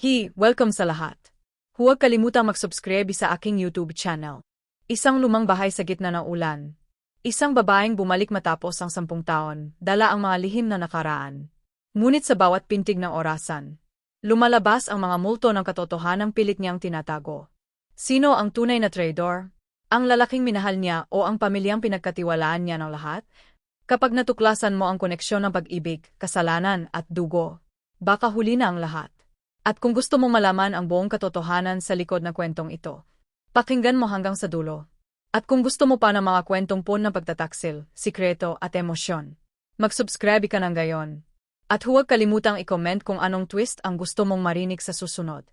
Hi, welcome sa lahat. Huwag kalimutang mag-subscribe sa aking YouTube channel. Isang lumang bahay sa gitna ng ulan. Isang babaeng bumalik matapos ang sampung taon, dala ang mga lihim na nakaraan. Ngunit sa bawat pintig ng orasan, lumalabas ang mga multo ng katotohanang pilit niyang tinatago. Sino ang tunay na traidor? Ang lalaking minahal niya o ang pamilyang pinagkatiwalaan niya ng lahat? Kapag natuklasan mo ang koneksyon ng pag-ibig, kasalanan at dugo, baka huli na ang lahat. At kung gusto mong malaman ang buong katotohanan sa likod ng kwentong ito, pakinggan mo hanggang sa dulo. At kung gusto mo pa ng mga kwentong pun ng pagtataksil, sikreto at emosyon, mag-subscribe ka ng gayon. At huwag kalimutang i-comment kung anong twist ang gusto mong marinig sa susunod.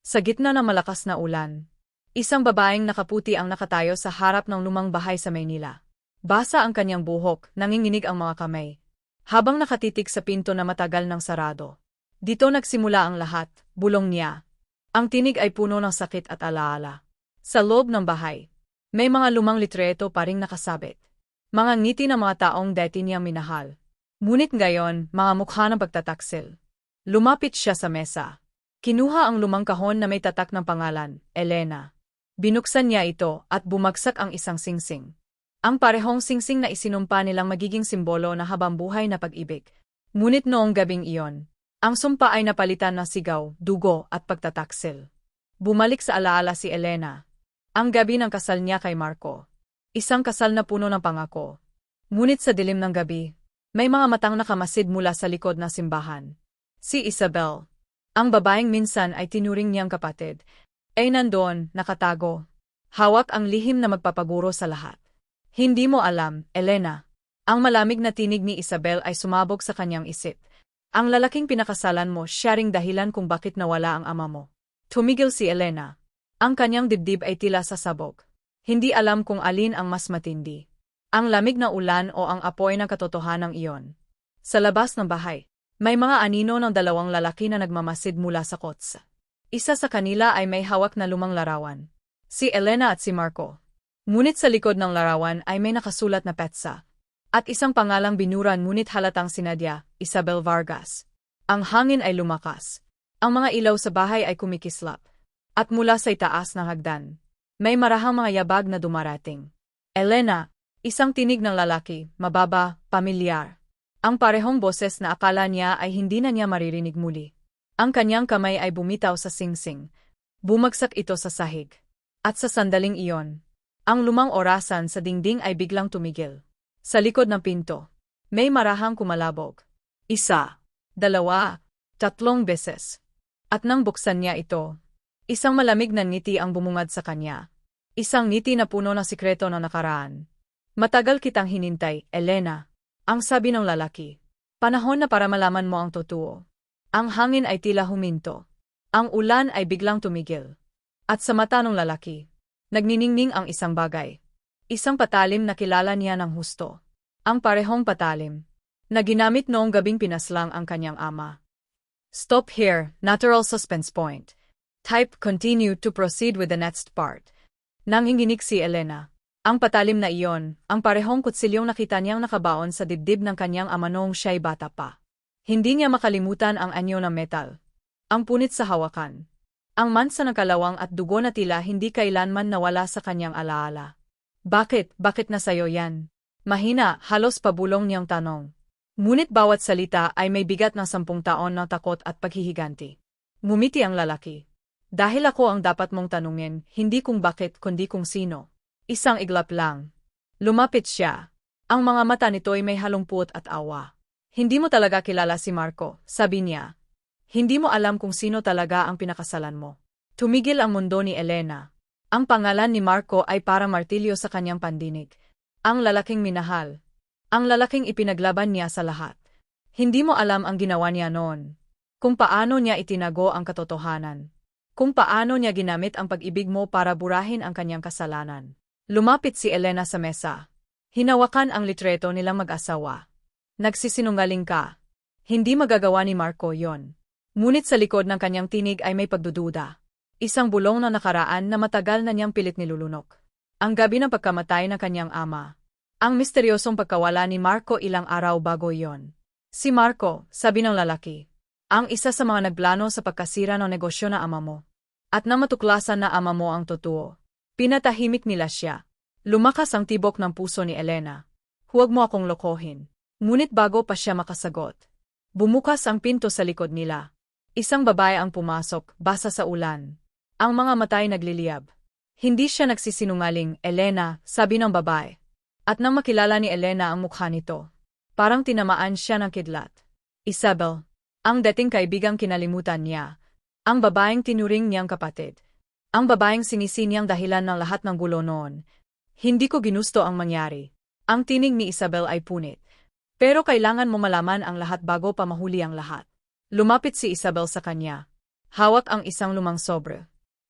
Sa gitna ng malakas na ulan, isang babaeng nakaputi ang nakatayo sa harap ng lumang bahay sa Maynila. Basa ang kanyang buhok, nanginginig ang mga kamay. Habang nakatitig sa pinto na matagal ng sarado. Dito nagsimula ang lahat, bulong niya. Ang tinig ay puno ng sakit at alaala. Sa loob ng bahay, may mga lumang litreto pa ring nakasabit. Mga ngiti ng mga taong dati niyang minahal. Ngunit ngayon, mga mukha ng pagtataksil. Lumapit siya sa mesa. Kinuha ang lumang kahon na may tatak ng pangalan, Elena. Binuksan niya ito at bumagsak ang isang singsing. Ang parehong singsing na isinumpa nilang magiging simbolo na habang buhay na pag-ibig. Ngunit noong gabing iyon, ang sumpa ay napalitan ng sigaw, dugo at pagtataksil. Bumalik sa alaala si Elena. Ang gabi ng kasal niya kay Marco. Isang kasal na puno ng pangako. Ngunit sa dilim ng gabi, may mga matang nakamasid mula sa likod ng simbahan. Si Isabel. Ang babaeng minsan ay tinuring niyang kapatid. Ay nandoon, nakatago. Hawak ang lihim na magpapaguro sa lahat. Hindi mo alam, Elena. Ang malamig na tinig ni Isabel ay sumabog sa kanyang isip. Ang lalaking pinakasalan mo siya ring dahilan kung bakit nawala ang ama mo. Tumigil si Elena. Ang kanyang dibdib ay tila sasabog. Hindi alam kung alin ang mas matindi. Ang lamig na ulan o ang apoy ng katotohanang iyon. Sa labas ng bahay, may mga anino ng dalawang lalaki na nagmamasid mula sa kots. Isa sa kanila ay may hawak na lumang larawan. Si Elena at si Marco. Ngunit sa likod ng larawan ay may nakasulat na petsa, at isang pangalang binuran ngunit halatang sinadya, Isabel Vargas. Ang hangin ay lumakas. Ang mga ilaw sa bahay ay kumikislap. At mula sa itaas ng hagdan, may marahang mga yabag na dumarating. Elena, isang tinig ng lalaki, mababa, pamilyar. Ang parehong boses na akala niya ay hindi na niya maririnig muli. Ang kanyang kamay ay bumitaw sa singsing. Bumagsak ito sa sahig. At sa sandaling iyon, ang lumang orasan sa dingding ay biglang tumigil. Sa likod ng pinto, may marahang kumalabog. Isa, dalawa, tatlong beses. At nang buksan niya ito, isang malamig na ngiti ang bumungad sa kanya. Isang ngiti na puno ng sikreto na nakaraan. Matagal kitang hinintay, Elena. Ang sabi ng lalaki. Panahon na para malaman mo ang totoo. Ang hangin ay tila huminto. Ang ulan ay biglang tumigil. At sa mata ng lalaki, nagniningning ang isang bagay. Isang patalim na kilala niya ng husto. Ang parehong patalim, na ginamit noong gabing pinaslang ang kanyang ama. Stop here, natural suspense point. Type continue to proceed with the next part. Nanginginig si Elena. Ang patalim na iyon, ang parehong kutsilyong nakita niyang nakabaon sa dibdib ng kanyang ama noong siya'y bata pa. Hindi niya makalimutan ang anyo ng metal. Ang punit sa hawakan. Ang mansa ng kalawang at dugo na tila hindi kailanman nawala sa kanyang alaala. Bakit, bakit na sayo yan? Mahina, halos pabulong niyang tanong. Ngunit bawat salita ay may bigat ng sampung taon ng takot at paghihiganti. Ngumiti ang lalaki. Dahil ako ang dapat mong tanungin, hindi kung bakit kundi kung sino. Isang iglap lang. Lumapit siya. Ang mga mata nito ay may halungput at awa. Hindi mo talaga kilala si Marco, sabi niya. Hindi mo alam kung sino talaga ang pinakasalan mo. Tumigil ang mundo ni Elena. Ang pangalan ni Marco ay para martilyo sa kanyang pandinig. Ang lalaking minahal. Ang lalaking ipinaglaban niya sa lahat. Hindi mo alam ang ginawa niya noon. Kung paano niya itinago ang katotohanan. Kung paano niya ginamit ang pag-ibig mo para burahin ang kanyang kasalanan. Lumapit si Elena sa mesa. Hinawakan ang litreto nilang mag-asawa. Nagsisinungaling ka. Hindi magagawa ni Marco yon. Ngunit sa likod ng kanyang tinig ay may pagdududa. Isang bulong na nakaraan na matagal na niyang pilit nilulunok. Ang gabi ng pagkamatay ng kanyang ama. Ang misteryosong pagkawala ni Marco ilang araw bago yon. Si Marco, sabi ng lalaki. Ang isa sa mga nagplano sa pagkasira ng negosyo na ama mo. At nang matuklasan na ama mo ang totoo, pinatahimik nila siya. Lumakas ang tibok ng puso ni Elena. Huwag mo akong lokohin. Ngunit bago pa siya makasagot, bumukas ang pinto sa likod nila. Isang babae ang pumasok, basa sa ulan. Ang mga matay nagliliyab. Hindi siya nagsisinungaling, Elena, sabi ng babae. At nang makilala ni Elena ang mukha nito, parang tinamaan siya ng kidlat. Isabel, ang dating kaibigang kinalimutan niya, ang babaeng tinuring niyang kapatid. Ang babaeng sinisi niyang dahilan ng lahat ng gulo noon. Hindi ko ginusto ang mangyari. Ang tinig ni Isabel ay punit. Pero kailangan mo malaman ang lahat bago pa mahuli ang lahat. Lumapit si Isabel sa kanya. Hawak ang isang lumang sobre.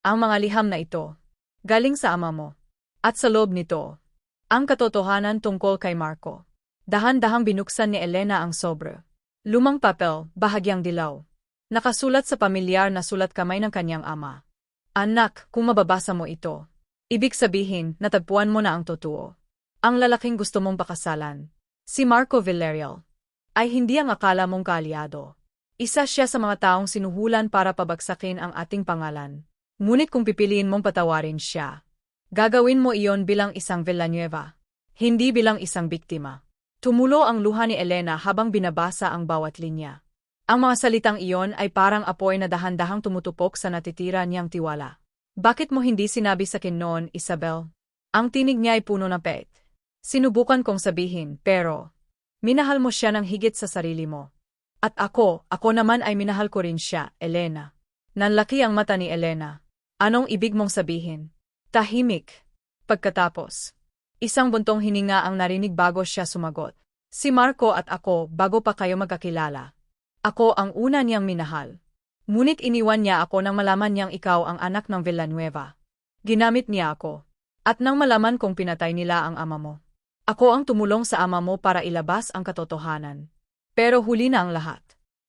Ang mga liham na ito, galing sa ama mo. At sa loob nito, ang katotohanan tungkol kay Marco. Dahan-dahang binuksan ni Elena ang sobre. Lumang papel, bahagyang dilaw. Nakasulat sa pamilyar na sulat kamay ng kanyang ama. Anak, kung mababasa mo ito, ibig sabihin, natagpuan mo na ang totoo. Ang lalaking gusto mong pakasalan, si Marco Villarreal, ay hindi ang akala mong kaalyado. Isa siya sa mga taong sinuhulan para pabagsakin ang ating pangalan. Ngunit kung pipiliin mong patawarin siya, gagawin mo iyon bilang isang Villanueva, hindi bilang isang biktima. Tumulo ang luha ni Elena habang binabasa ang bawat linya. Ang mga salitang iyon ay parang apoy na dahan-dahang tumutupok sa natitira niyang tiwala. Bakit mo hindi sinabi sa akin noon, Isabel? Ang tinig niya ay puno ng pet. Sinubukan kong sabihin, pero minahal mo siya ng higit sa sarili mo. At ako, ako naman ay minahal ko rin siya, Elena. Nanlaki ang mata ni Elena. Anong ibig mong sabihin? Tahimik. Pagkatapos, Isang buntong hininga ang narinig bago siya sumagot. Si Marco at ako bago pa kayo magkakilala. Ako ang una niyang minahal. Ngunit iniwan niya ako nang malaman niyang ikaw ang anak ng Villanueva. Ginamit niya ako. At nang malaman kong pinatay nila ang ama mo. Ako ang tumulong sa ama mo para ilabas ang katotohanan. Pero huli na ang lahat.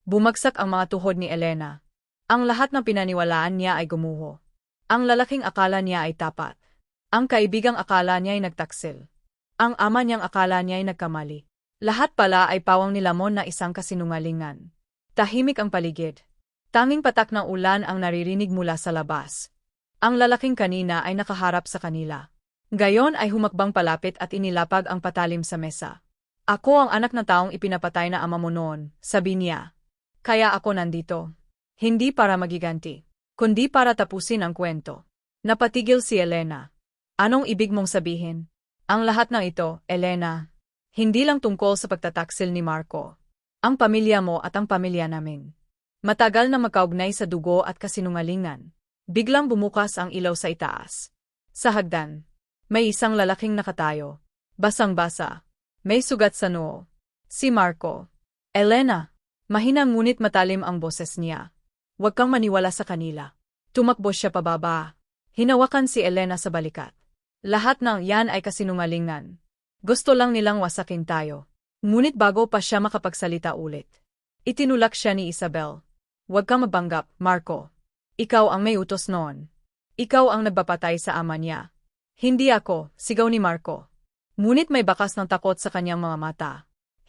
Bumagsak ang mga tuhod ni Elena. Ang lahat ng pinaniwalaan niya ay gumuho. Ang lalaking akala niya ay tapat. Ang kaibigang akala niya ay nagtaksil. Ang ama niyang akala niya ay nagkamali. Lahat pala ay pawang nilamon na isang kasinungalingan. Tahimik ang paligid. Tanging patak ng ulan ang naririnig mula sa labas. Ang lalaking kanina ay nakaharap sa kanila. Gayon ay humakbang palapit at inilapag ang patalim sa mesa. Ako ang anak na taong ipinapatay na ama mo noon, sabi niya. Kaya ako nandito. Hindi para magiganti, kundi para tapusin ang kwento. Napatigil si Elena. Anong ibig mong sabihin? Ang lahat ng ito, Elena, hindi lang tungkol sa pagtataksil ni Marco. Ang pamilya mo at ang pamilya namin. Matagal na magkaugnay sa dugo at kasinungalingan. Biglang bumukas ang ilaw sa itaas. Sa hagdan, may isang lalaking nakatayo. Basang-basa. May sugat sa noo. Si Marco. Elena. Mahina ngunit matalim ang boses niya. Huwag kang maniwala sa kanila. Tumakbo siya pababa. Hinawakan si Elena sa balikat. Lahat ng yan ay kasinungalingan. Gusto lang nilang wasakin tayo. Ngunit bago pa siya makapagsalita ulit. Itinulak siya ni Isabel. Huwag kang mabanggap, Marco. Ikaw ang may utos noon. Ikaw ang nagpapatay sa ama niya. Hindi ako, sigaw ni Marco. Ngunit may bakas ng takot sa kanyang mga mata.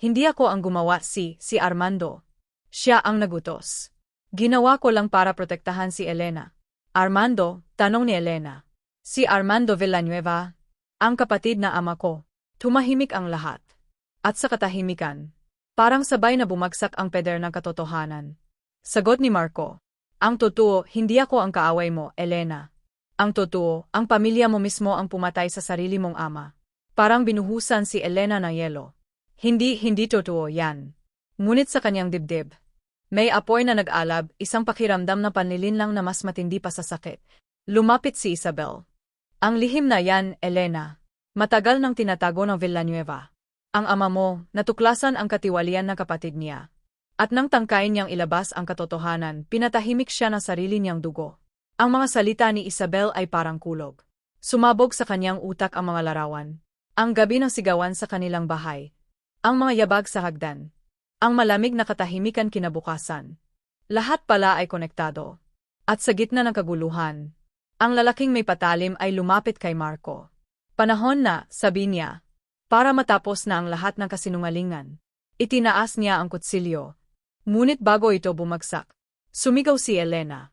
Hindi ako ang gumawa si, si Armando. Siya ang nagutos. Ginawa ko lang para protektahan si Elena. Armando, tanong ni Elena. Si Armando Villanueva, ang kapatid na ama ko. Tumahimik ang lahat. At sa katahimikan, parang sabay na bumagsak ang peder ng katotohanan. Sagot ni Marco, ang totoo, hindi ako ang kaaway mo, Elena. Ang totoo, ang pamilya mo mismo ang pumatay sa sarili mong ama. Parang binuhusan si Elena ng yelo. Hindi, hindi totoo yan. Ngunit sa kanyang dibdib, may apoy na nag-alab, isang pakiramdam na panlilin lang na mas matindi pa sa sakit. Lumapit si Isabel. Ang lihim na yan, Elena. Matagal nang tinatago ng Villanueva. Ang ama mo, natuklasan ang katiwalian ng kapatid niya. At nang tangkain niyang ilabas ang katotohanan, pinatahimik siya ng sarili niyang dugo. Ang mga salita ni Isabel ay parang kulog. Sumabog sa kanyang utak ang mga larawan. Ang gabi ng sigawan sa kanilang bahay. Ang mga yabag sa hagdan. Ang malamig na katahimikan kinabukasan. Lahat pala ay konektado. At sa gitna ng kaguluhan, ang lalaking may patalim ay lumapit kay Marco. Panahon na, sabi niya, para matapos na ang lahat ng kasinungalingan. Itinaas niya ang kutsilyo. Ngunit bago ito bumagsak, sumigaw si Elena.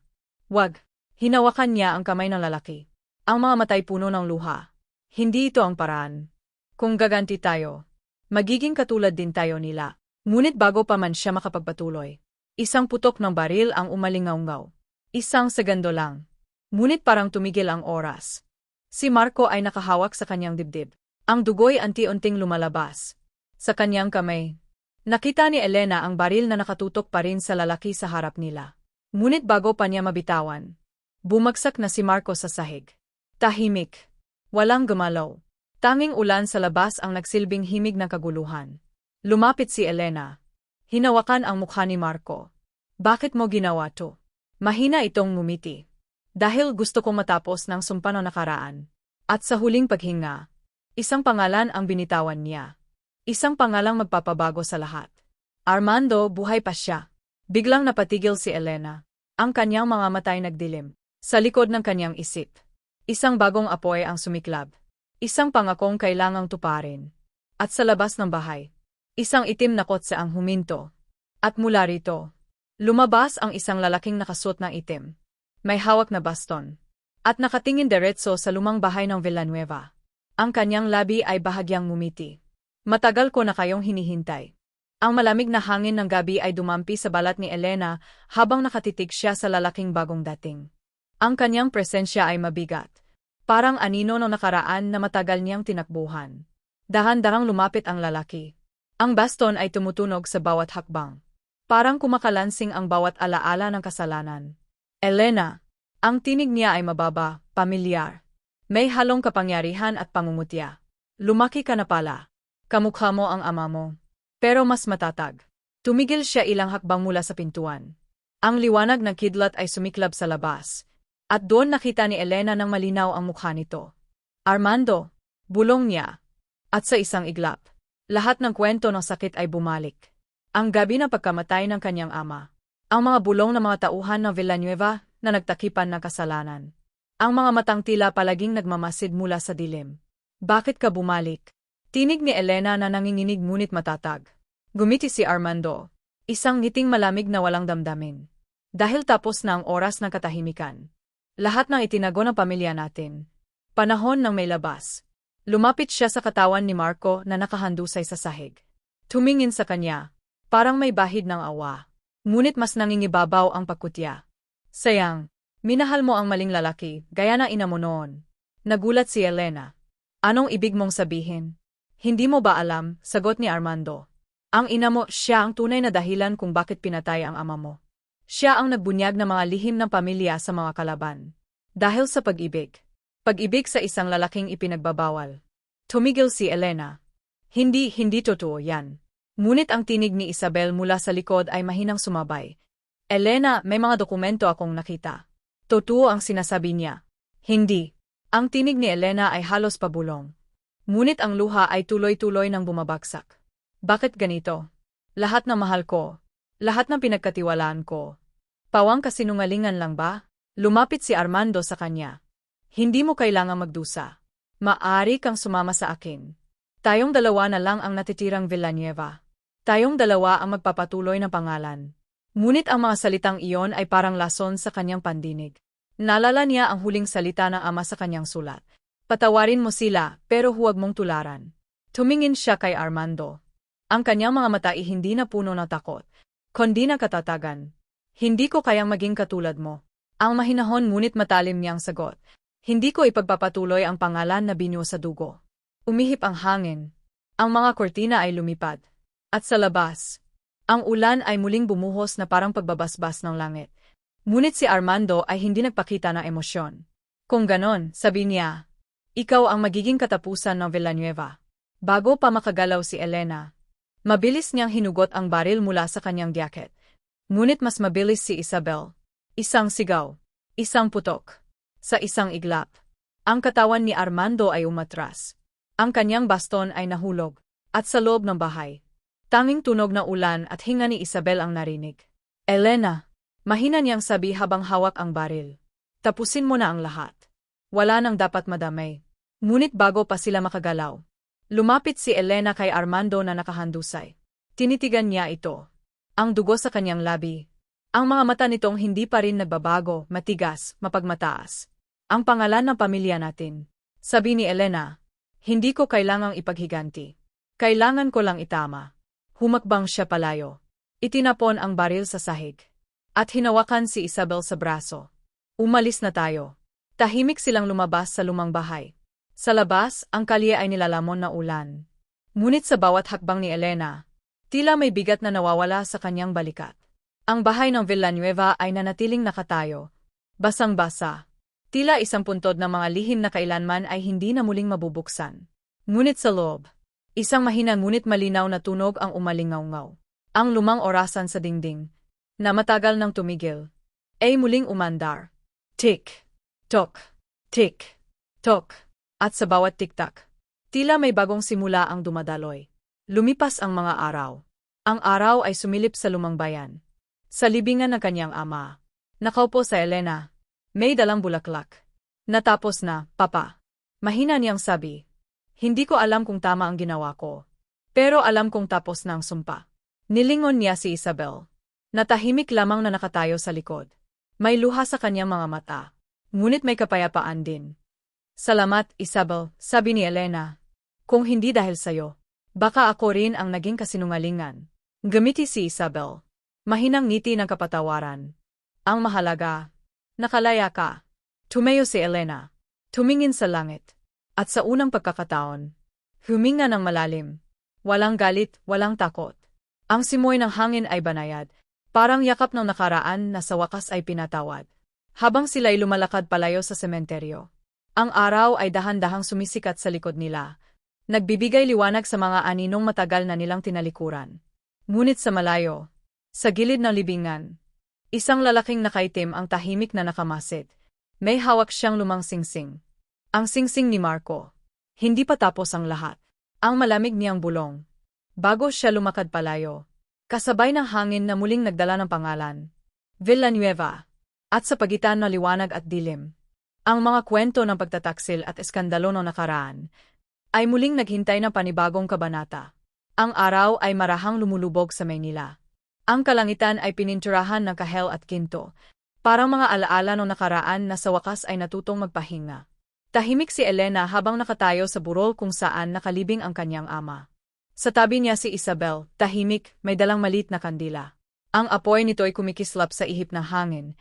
Wag, hinawakan niya ang kamay ng lalaki. Ang mga matay puno ng luha. Hindi ito ang paraan. Kung gaganti tayo, magiging katulad din tayo nila. Ngunit bago pa man siya makapagpatuloy, isang putok ng baril ang umalingaungaw. Isang segundo lang. Ngunit parang tumigil ang oras. Si Marco ay nakahawak sa kanyang dibdib. Ang dugoy anti-unting lumalabas. Sa kanyang kamay. Nakita ni Elena ang baril na nakatutok pa rin sa lalaki sa harap nila. Ngunit bago pa niya mabitawan, bumagsak na si Marco sa sahig. Tahimik. Walang gumalaw. Tanging ulan sa labas ang nagsilbing himig ng kaguluhan. Lumapit si Elena. Hinawakan ang mukha ni Marco. Bakit mo ginawa to? Mahina itong ngumiti. Dahil gusto kong matapos ng sumpa no nakaraan. At sa huling paghinga, isang pangalan ang binitawan niya. Isang pangalang magpapabago sa lahat. Armando, buhay pa siya. Biglang napatigil si Elena. Ang kanyang mga matay nagdilim. Sa likod ng kanyang isip. Isang bagong apoy ang sumiklab. Isang pangakong kailangang tuparin. At sa labas ng bahay, isang itim na kotse ang huminto. At mula rito, lumabas ang isang lalaking nakasuot ng itim. May hawak na baston. At nakatingin diretso sa lumang bahay ng Villanueva. Ang kanyang labi ay bahagyang mumiti. Matagal ko na kayong hinihintay. Ang malamig na hangin ng gabi ay dumampi sa balat ni Elena habang nakatitig siya sa lalaking bagong dating. Ang kanyang presensya ay mabigat. Parang anino ng nakaraan na matagal niyang tinakbuhan. Dahan-darang lumapit ang lalaki. Ang baston ay tumutunog sa bawat hakbang. Parang kumakalansing ang bawat alaala ng kasalanan. Elena, ang tinig niya ay mababa, pamilyar. May halong kapangyarihan at pangungutya. Lumaki ka na pala. Kamukha mo ang ama mo. Pero mas matatag. Tumigil siya ilang hakbang mula sa pintuan. Ang liwanag ng kidlat ay sumiklab sa labas, at doon nakita ni Elena ng malinaw ang mukha nito. Armando, bulong niya. At sa isang iglap, lahat ng kwento ng sakit ay bumalik. Ang gabi ng pagkamatay ng kanyang ama. Ang mga bulong ng mga tauhan ng Villanueva na nagtakipan ng kasalanan. Ang mga matang tila palaging nagmamasid mula sa dilim. Bakit ka bumalik? Tinig ni Elena na nanginginig ngunit matatag. Gumiti si Armando. Isang ngiting malamig na walang damdamin. Dahil tapos na ang oras ng katahimikan. Lahat ng itinago ng pamilya natin. Panahon ng may labas. Lumapit siya sa katawan ni Marco na nakahandusay sa sahig. Tumingin sa kanya, parang may bahid ng awa. Ngunit mas nangingibabaw ang pagkutya. Sayang, minahal mo ang maling lalaki, gaya na ina mo noon. Nagulat si Elena. Anong ibig mong sabihin? Hindi mo ba alam, sagot ni Armando. Ang ina mo, siya ang tunay na dahilan kung bakit pinatay ang ama mo. Siya ang nagbunyag ng mga lihim ng pamilya sa mga kalaban. Dahil sa pag-ibig. Pag-ibig sa isang lalaking ipinagbabawal. Tumigil si Elena. Hindi, hindi totoo yan. Ngunit ang tinig ni Isabel mula sa likod ay mahinang sumabay. Elena, may mga dokumento akong nakita. Totoo ang sinasabi niya. Hindi. Ang tinig ni Elena ay halos pabulong. Ngunit ang luha ay tuloy-tuloy nang bumabagsak. Bakit ganito? Lahat na mahal ko, lahat ng pinagkatiwalaan ko. Pawang kasinungalingan lang ba? Lumapit si Armando sa kanya. Hindi mo kailangang magdusa. Maari kang sumama sa akin. Tayong dalawa na lang ang natitirang Villanueva. Tayong dalawa ang magpapatuloy ng pangalan. Ngunit ang mga salitang iyon ay parang lason sa kanyang pandinig. Nalala niya ang huling salita ng ama sa kanyang sulat. Patawarin mo sila, pero huwag mong tularan. Tumingin siya kay Armando. Ang kanyang mga mata ay hindi na puno ng takot, kundi na katatagan. Hindi ko kayang maging katulad mo. Ang mahinahon ngunit matalim niyang sagot. Hindi ko ipagpapatuloy ang pangalan na binuo sa dugo. Umihip ang hangin. Ang mga kortina ay lumipad. At sa labas, ang ulan ay muling bumuhos na parang pagbabasbas ng langit. Ngunit si Armando ay hindi nagpakita ng emosyon. Kung ganon, sabi niya, ikaw ang magiging katapusan ng Villanueva. Bago pa makagalaw si Elena, Mabilis niyang hinugot ang baril mula sa kanyang jacket. Ngunit mas mabilis si Isabel. Isang sigaw. Isang putok. Sa isang iglap. Ang katawan ni Armando ay umatras. Ang kanyang baston ay nahulog. At sa loob ng bahay. Tanging tunog na ulan at hinga ni Isabel ang narinig. Elena, mahina niyang sabi habang hawak ang baril. Tapusin mo na ang lahat. Wala nang dapat madamay. Ngunit bago pa sila makagalaw, Lumapit si Elena kay Armando na nakahandusay. Tinitigan niya ito. ang dugo sa kanyang labi. Ang mga mata nitong hindi pa rin nagbabago, matigas, mapagmataas. Ang pangalan ng pamilya natin. Sabi ni Elena, hindi ko kailangang ipaghiganti. Kailangan ko lang itama. Humakbang siya palayo. Itinapon ang baril sa sahig. At hinawakan si Isabel sa braso. Umalis na tayo. Tahimik silang lumabas sa lumang bahay. Sa labas, ang kalye ay nilalamon na ulan. Ngunit sa bawat hakbang ni Elena, tila may bigat na nawawala sa kanyang balikat. Ang bahay ng Villanueva ay nanatiling nakatayo. Basang-basa. Tila isang puntod ng mga lihim na kailanman ay hindi na muling mabubuksan. Ngunit sa loob, isang mahina ngunit malinaw na tunog ang umalingaw-ngaw. Ang lumang orasan sa dingding, na matagal nang tumigil, ay muling umandar. Tick, tok, tick, tok, at sa bawat tiktak, tila may bagong simula ang dumadaloy. Lumipas ang mga araw. Ang araw ay sumilip sa lumang bayan. Sa libingan ng kanyang ama, nakaupo sa Elena, may dalang bulaklak. Natapos na, papa. Mahina niyang sabi. Hindi ko alam kung tama ang ginawa ko. Pero alam kong tapos na ang sumpa. Nilingon niya si Isabel. Natahimik lamang na nakatayo sa likod. May luha sa kanyang mga mata. Ngunit may kapayapaan din. Salamat, Isabel, sabi ni Elena. Kung hindi dahil sayo, baka ako rin ang naging kasinungalingan. Gamiti si Isabel. Mahinang ngiti ng kapatawaran. Ang mahalaga, Nakalaya ka. Tumayo si Elena. Tumingin sa langit. At sa unang pagkakataon, huminga ng malalim. Walang galit, walang takot. Ang simoy ng hangin ay banayad. Parang yakap ng nakaraan na sa wakas ay pinatawad. Habang sila'y lumalakad palayo sa sementeryo. Ang araw ay dahan-dahang sumisikat sa likod nila. Nagbibigay liwanag sa mga aninong matagal na nilang tinalikuran. Ngunit sa malayo, sa gilid ng libingan, Isang lalaking nakaitim ang tahimik na nakamasid. May hawak siyang lumang singsing. Ang singsing ni Marco. Hindi pa tapos ang lahat. Ang malamig niyang bulong. Bago siya lumakad palayo. Kasabay ng hangin na muling nagdala ng pangalan. Villanueva. At sa pagitan ng liwanag at dilim. Ang mga kwento ng pagtataksil at eskandalo ng nakaraan ay muling naghintay ng panibagong kabanata. Ang araw ay marahang lumulubog sa Maynila. Ang kalangitan ay pininturahan ng kahel at kinto, parang mga alaala ng nakaraan na sa wakas ay natutong magpahinga. Tahimik si Elena habang nakatayo sa burol kung saan nakalibing ang kanyang ama. Sa tabi niya si Isabel, tahimik, may dalang malit na kandila. Ang apoy nito ay kumikislap sa ihip ng hangin,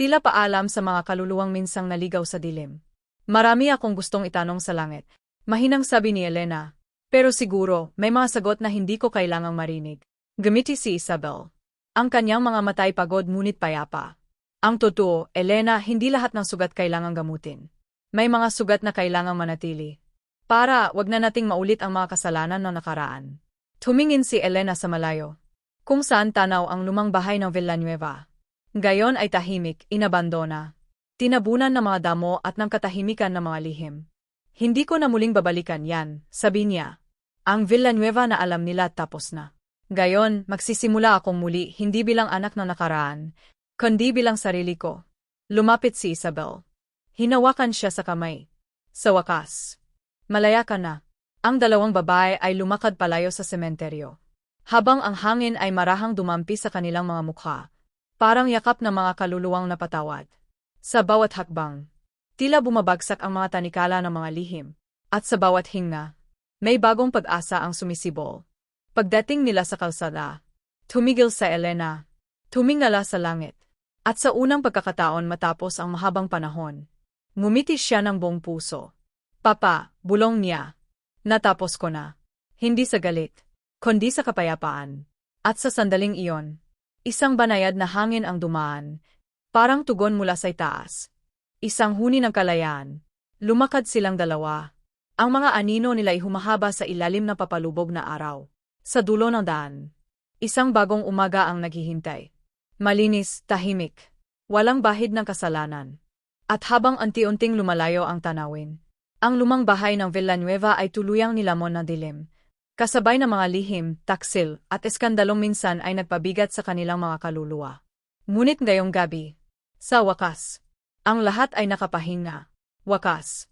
tila paalam sa mga kaluluwang minsang naligaw sa dilim. Marami akong gustong itanong sa langit. Mahinang sabi ni Elena, pero siguro may mga sagot na hindi ko kailangang marinig. Gumiti si Isabel. Ang kanyang mga matay pagod ngunit payapa. Ang totoo, Elena, hindi lahat ng sugat kailangang gamutin. May mga sugat na kailangang manatili. Para, wag na nating maulit ang mga kasalanan ng nakaraan. Tumingin si Elena sa malayo. Kung saan tanaw ang lumang bahay ng Villanueva. Gayon ay tahimik, inabandona. Tinabunan ng mga damo at ng katahimikan ng mga lihim. Hindi ko na muling babalikan yan, sabi niya. Ang Villanueva na alam nila tapos na. Gayon, magsisimula akong muli hindi bilang anak na nakaraan, kundi bilang sarili ko. Lumapit si Isabel. Hinawakan siya sa kamay. Sa wakas. Malaya ka na. Ang dalawang babae ay lumakad palayo sa sementeryo. Habang ang hangin ay marahang dumampi sa kanilang mga mukha, parang yakap ng mga kaluluwang napatawad. Sa bawat hakbang, tila bumabagsak ang mga tanikala ng mga lihim, at sa bawat hinga, may bagong pag-asa ang sumisibol. Pagdating nila sa kalsada, tumigil sa Elena, tumingala sa langit, at sa unang pagkakataon matapos ang mahabang panahon, ngumiti siya ng buong puso. Papa, bulong niya. Natapos ko na. Hindi sa galit, kundi sa kapayapaan. At sa sandaling iyon, isang banayad na hangin ang dumaan, parang tugon mula sa itaas. Isang huni ng kalayaan. Lumakad silang dalawa. Ang mga anino nila ay humahaba sa ilalim ng papalubog na araw. Sa dulo ng daan, isang bagong umaga ang naghihintay. Malinis, tahimik, walang bahid ng kasalanan. At habang anti-unting lumalayo ang tanawin, ang lumang bahay ng Villanueva ay tuluyang nilamon na dilim. Kasabay ng mga lihim, taksil, at eskandalong minsan ay nagpabigat sa kanilang mga kaluluwa. Ngunit ngayong gabi, sa wakas, ang lahat ay nakapahinga. Wakas.